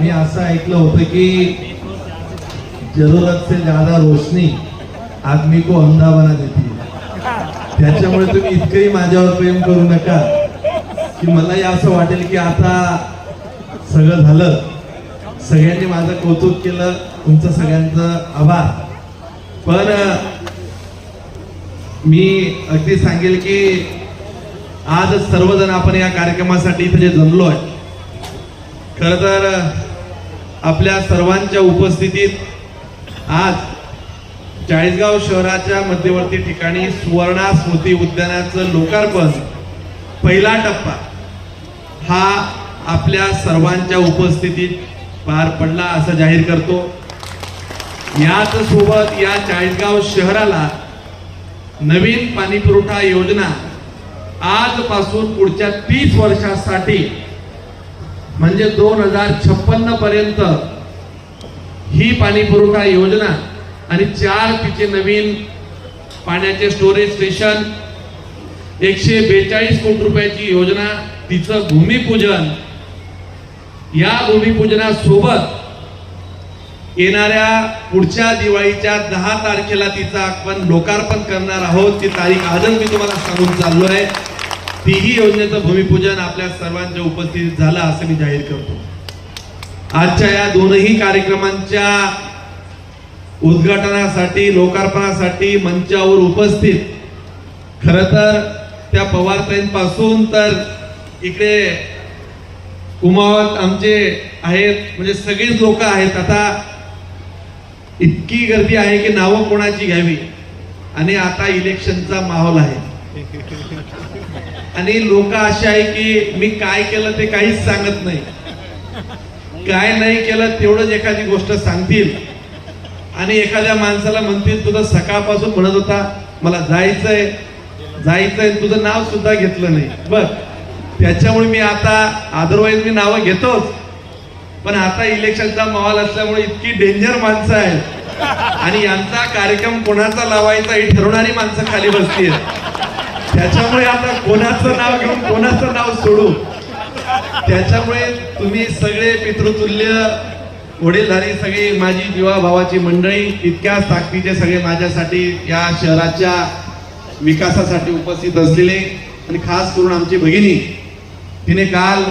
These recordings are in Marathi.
मी असं ऐकलं होतं की जरूरत से ज्यादा रोशनी आदमी को अंधा बना देती. त्याच्यामुळे तुम्ही इतकंही माझ्यावर प्रेम करू नका. की मलाही असं वाटेल की आता सगळं झालं. सगळ्यांनी माझं कौतुक केलं तुमचं सगळ्यांचं आभार. पण मी अगदी सांगेल की आज सर्वजण आपण या कार्यक्रमासाठी इथे जे जमलो आहे खर तर आपल्या सर्वांच्या उपस्थितीत आज चाळीसगाव शहराच्या मध्यवर्ती ठिकाणी सुवर्णा स्मृती उद्यानाचं लोकार्पण पहिला टप्पा हा आपल्या सर्वांच्या उपस्थितीत पार पडला असं जाहीर करतो. याच सोबत या चाळीसगाव शहराला नवीन पाणी पुरवठा योजना आजपासून पुढच्या तीस वर्षासाठी म्हणजे दोन हजार छप्पन्न पर्यंत ही पाणी पुरवठा योजना आणि चार तिचे नवीन पाण्याचे स्टोरेज स्टेशन एकशे बेचाळीस कोटी रुपयाची योजना तिचं भूमिपूजन. या भूमिपूजनासोबत येणाऱ्या पुढच्या दिवाळीच्या दहा तारखेला तिचं आपण लोकार्पण करणार आहोत. ती तारीख आजच मी तुम्हाला सांगून चाललो आहे तीही योजनेचं भूमिपूजन आपल्या सर्वांच्या उपस्थितीत झालं असं मी जाहीर करतो. आजच्या या दोनही कार्यक्रमांच्या उद्घाटनासाठी लोकार्पणासाठी मंचावर उपस्थित खर तर त्या पवारताईंपासून तर इकडे कुमावत आमचे आहेत म्हणजे सगळेच लोक आहेत. आता इतकी गर्दी आहे की नावं कोणाची घ्यावी? आणि आता इलेक्शनचा माहोल आहे. आणि लोक असे आहे की मी काय केलं ते काहीच सांगत नाही. काय नाही केलं तेवढंच एखादी गोष्ट सांगतील. आणि एखाद्या माणसाला म्हणतील तुझं सकाळपासून म्हणत होता मला जायचंय जायचंय तुझं नाव सुद्धा घेतलं नाही. बघ त्याच्यामुळे मी आता अदरवाईज मी नावं घेतोच. पण आता इलेक्शनचा माहोल असल्यामुळे इतकी डेंजर माणसं आहेत. आणि यांचा कार्यक्रम कोणाचा लावायचा हे ठरवणारी माणसं खाली बसतील त्याच्यामुळे आता कोणाचं नाव घेऊन कोणाचं नाव सोडू? त्याच्यामुळे तुम्ही सगळे पितृतुल्य वडीलधारी सगळी माझी जीवा भावाची मंडळी इतक्या ताकदीचे सगळे माझ्यासाठी या शहराच्या विकासासाठी उपस्थित असलेले आणि खास करून आमची भगिनी तिने काल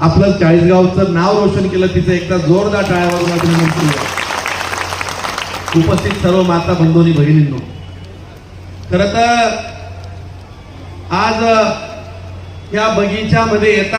आपलं चाळीसगावचं नाव रोशन केलं तिचं एकदा जोरदार टाळ्यावर उपस्थित सर्व माता बंधूंनी भगिनींनो. खर तर आज या बगीच्यामध्ये येतात